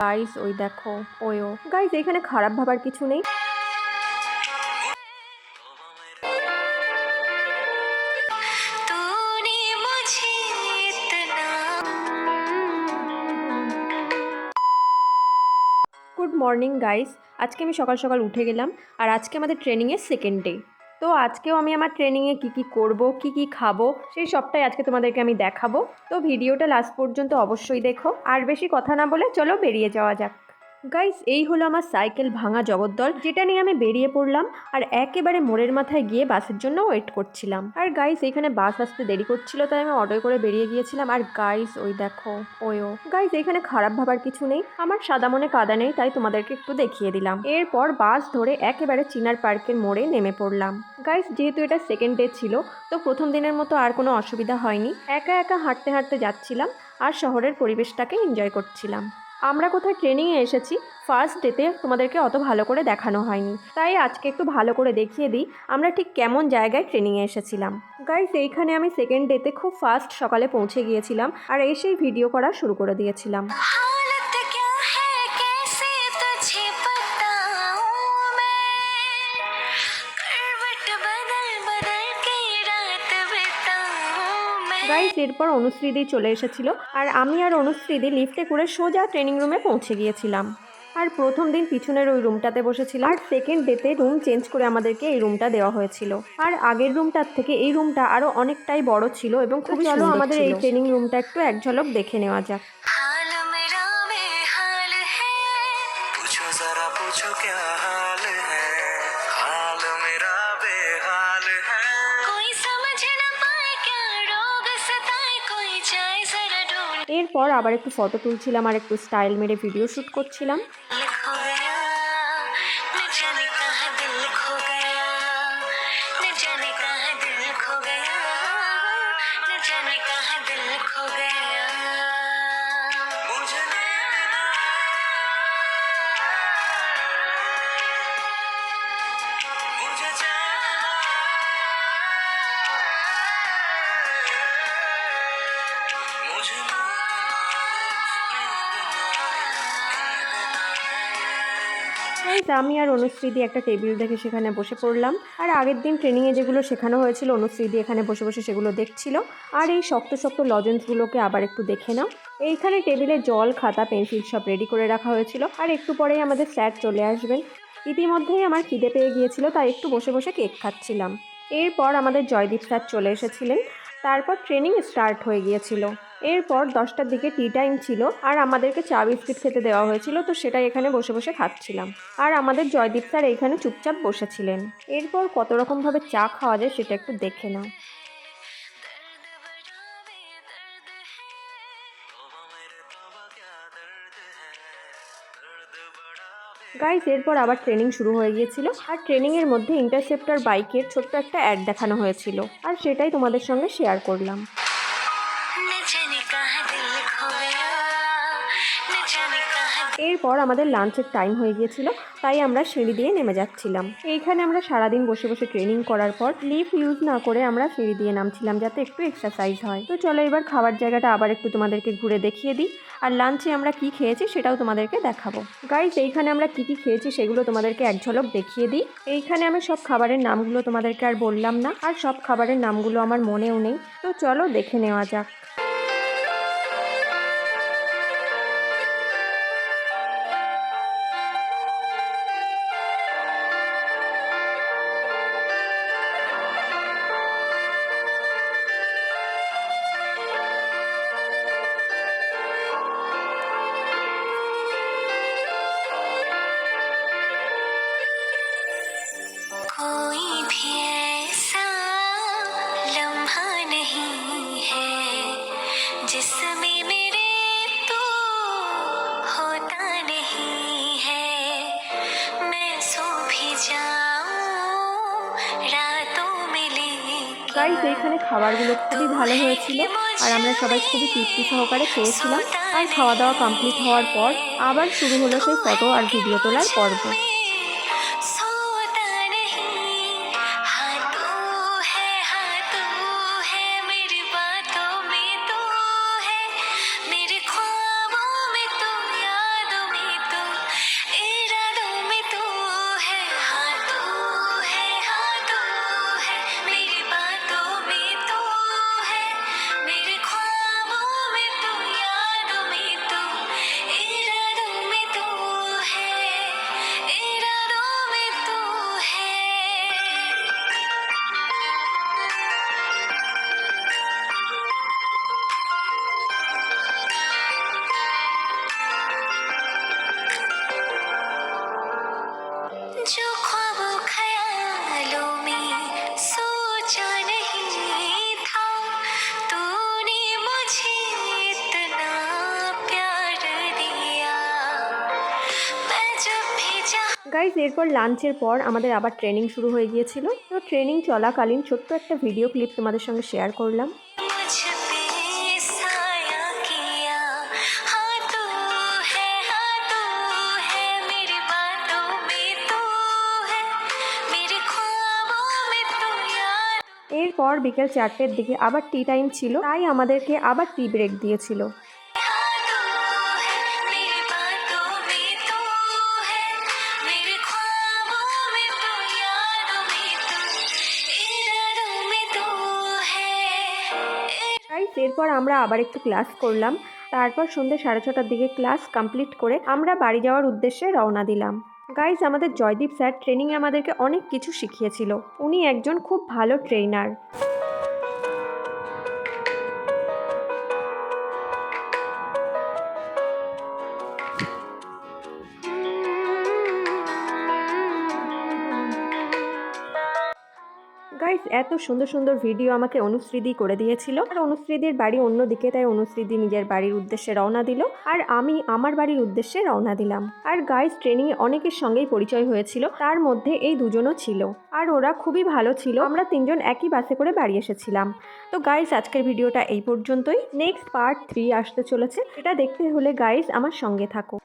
Guys ওই দেখো ওয়ো। Guys এখানে খারাপ ভাবার কিছু নেই। গুড মর্নিং গাইস আজকে আমি সকাল সকাল উঠে গেলাম আর আজকে আমাদের ট্রেনিংয়ের সেকেন্ড ডে তো আজকেও আমি আমার ট্রেনিংয়ে কী কী করব, কী কী খাব, সেই সবটাই আজকে তোমাদেরকে আমি দেখাবো। তো ভিডিওটা লাস্ট পর্যন্ত অবশ্যই দেখো। আর বেশি কথা না বলে চলো বেরিয়ে যাওয়া যাক। গাইস এই হলো আমার সাইকেল ভাঙা জগদ্দল যেটা নিয়ে আমি বেরিয়ে পড়লাম আর একেবারে মোড়ের মাথায় গিয়ে বাসের জন্য ওয়েট করছিলাম। আর গাইস এখানে বাস আসতে দেরি করছিল, তাই আমি অটোয় করে বেরিয়ে গিয়েছিলাম। আর গাইস ওই দেখো ওয়ো গাইস এখানে খারাপ ভাবার কিছু নেই। আমার সাদা মনে কাদা নেই, তাই তোমাদেরকে একটু দেখিয়ে দিলাম। এরপর বাস ধরে একেবারে চিনার পার্কের মোড়ে নেমে পড়লাম। গাইস যেহেতু এটা সেকেন্ড ডে ছিল, তো প্রথম দিনের মতো আর কোনো অসুবিধা হয়নি। একা একা হাঁটতে হাঁটতে যাচ্ছিলাম আর শহরের পরিবেশটাকে এনজয় করছিলাম। আমরা কোথায় ট্রেনিংয়ে এসেছি ফার্স্ট ডেতে তোমাদেরকে অত ভালো করে দেখানো হয়নি। তাই আজকে একটু ভালো করে দেখিয়ে দিই, আমরা ঠিক কেমন জায়গায় ট্রেনিংয়ে এসেছিলাম। গাইস এইখানে আমি সেকেন্ড ডেতে খুব ফাস্ট সকালে পৌঁছে গিয়েছিলাম আর এসেই ভিডিও করা শুরু করে দিয়েছিলাম। গাইজ এরপর অনুশ্রীদি চলে এসেছিল। আর আমি আর অনুশ্রীদি লিফটে করে সোজা ট্রেনিং রুমে পৌঁছে গিয়েছিলাম। আর প্রথম দিন পিছনের ওই রুমটাতে বসেছিলাম। আর সেকেন্ড ডেতে রুম চেঞ্জ করে আমাদেরকে এই রুমটা দেওয়া হয়েছিল। আর আগের রুমটার থেকে এই রুমটা আরও অনেকটাই বড় ছিল এবং খুবই চলো আমাদের এই ট্রেনিং রুমটা একটু এক ঝলক দেখে নেওয়া যাক। এরপর আবার একটু ফটো তুলছিলাম আর একটু স্টাইল মেরে ভিডিও শ্যুট করছিলাম আমি আর অনুশ্রীদি একটা টেবিল দেখে সেখানে বসে পড়লাম। আর আগের দিন ট্রেনিংয়ে যেগুলো শেখানো হয়েছিল, অনুশ্রীদি এখানে বসে বসে সেগুলো দেখছিল। আর এই শক্ত শক্ত লজেন্সগুলোকে আবার একটু দেখে নাও। এইখানে টেবিলে জল, খাতা, পেন্সিল সব রেডি করে রাখা হয়েছিল। আর একটু পরেই আমাদের স্যার চলে আসবেন। ইতিমধ্যেই আমার খিদে পেয়ে গিয়েছিল, তাই একটু বসে বসে কেক খাচ্ছিলাম। এরপর আমাদের জয়দীপ স্যার চলে এসেছিলেন। তারপর ট্রেনিং স্টার্ট হয়ে গিয়েছিল। এরপর দশটার দিকে টি টাইম ছিল আর আমাদেরকে চা বিস্কিট খেতে দেওয়া হয়েছিল, তো সেটাই এখানে বসে বসে খাচ্ছিলাম। আর আমাদের জয়দীপ স্যার এইখানে চুপচাপ বসেছিলেন। এরপর কত রকমভাবে চা খাওয়া যায় সেটা একটু দেখে নাও। গাইজ এরপর আবার ট্রেনিং শুরু হয়ে গিয়েছিল আর ট্রেনিংয়ের মধ্যে ইন্টারসেপ্টার বাইকের ছোট্ট একটা অ্যাড দেখানো হয়েছিল। আর সেটাই তোমাদের সঙ্গে শেয়ার করলাম। এরপর আমাদের লাঞ্চের টাইম হয়ে গিয়েছিল, তাই আমরা সিঁড়ি দিয়ে নেমে যাচ্ছিলাম। এইখানে আমরা সারাদিন বসে বসে ট্রেনিং করার পর লিফট ইউজ না করে আমরা সিঁড়ি দিয়ে নামছিলাম যাতে একটু এক্সারসাইজ হয়। তো চলো এবার খাবার জায়গাটা আবার একটু তোমাদেরকে ঘুরে দেখিয়ে দিই। আর লাঞ্চে আমরা কি খেয়েছি সেটাও তোমাদেরকে দেখাবো। গাইজ এইখানে আমরা কি কি খেয়েছি সেগুলো তোমাদেরকে এক ঝলক দেখিয়ে দিই। এইখানে আমি সব খাবারের নামগুলো তোমাদেরকে আর বললাম না, আর সব খাবারের নামগুলো আমার মনেও নেই। তো চলো দেখে নেওয়া যাক। গাইজ এইখানে খাবারগুলো খুবই ভালো হয়েছিল, আর আমরা সবাই খুবই তৃপ্তি সহকারে খেয়েছিলাম। আর খাওয়া দাওয়া কমপ্লিট হওয়ার পর আবার শুরু হলো সেই ফটো আর ভিডিও তোলার পর্ব। গাইজ এরপর লাঞ্চের পর আমাদের আবার ট্রেনিং শুরু হয়ে গিয়েছিল। তো ট্রেনিং চলাকালীন ছোট্ট একটা ভিডিও ক্লিপ তোমাদের সঙ্গে শেয়ার করলাম। এরপর বিকেল চারটের দিকে আবার টি টাইম ছিল, তাই আমাদেরকে আবার টি ব্রেক দিয়েছিল। গাইজ এরপর আমরা আবার একটু ক্লাস করলাম। তারপর সন্ধ্যে সাড়ে ছটার দিকে ক্লাস কমপ্লিট করে আমরা বাড়ি যাওয়ার উদ্দেশ্যে রওনা দিলাম। গাইজ আমাদের জয়দীপ স্যার ট্রেনিংয়ে আমাদেরকে অনেক কিছু শিখিয়েছিল। উনি একজন খুব ভালো ট্রেনার গাইজ এত সুন্দর সুন্দর ভিডিও আমাকে অনুশ্রীদি করে দিয়েছিল। আর অনুশ্রীদির বাড়ি অন্যদিকে তাই অনুশ্রীদি নিজের বাড়ির উদ্দেশ্যে রওনা দিল। আর আমি আমার বাড়ির উদ্দেশ্যে রওনা দিলাম। আর গাইজ ট্রেনিংয়ে অনেকের সঙ্গেই পরিচয় হয়েছিল। তার মধ্যে এই দুজনও ছিল। আর ওরা খুবই ভালো ছিল। আমরা তিনজন একই বাসে করে বাড়ি এসেছিলাম। তো গাইজ আজকের ভিডিওটা এই পর্যন্তই। নেক্সট পার্ট থ্রি আসতে চলেছে। এটা দেখতে হলে গাইজ আমার সঙ্গে থাকো।